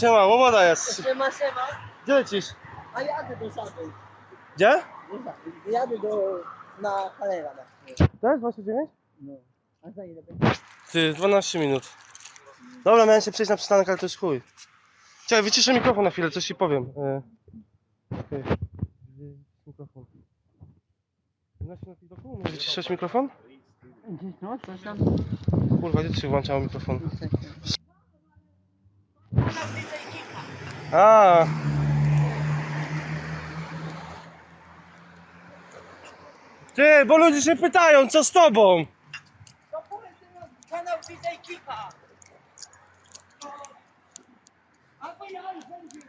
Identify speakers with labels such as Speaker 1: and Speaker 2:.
Speaker 1: Siema, łoboda jest.
Speaker 2: Siema, siema.
Speaker 1: Gdzie lecisz?
Speaker 2: A jadę do żadnej.
Speaker 1: Gdzie?
Speaker 2: Jadę do... na Halera. Na.
Speaker 1: To jest 29?
Speaker 2: No. A za ile będzie?
Speaker 1: Ty, 12 minut. Dobra, miałem się przejść na przystanek, ale to jest chuj. Czekaj, wyciszę mikrofon na chwilę, coś ci powiem. E, Okej. Mikrofon. Wyciszać mikrofon?
Speaker 2: No, coś tam.
Speaker 1: Kurwa, gdzie się włączało mikrofon? A. Ty, bo ludzie się pytają, co z tobą?
Speaker 2: To powiedz kanał DJ Kika. Albo ja już będzie.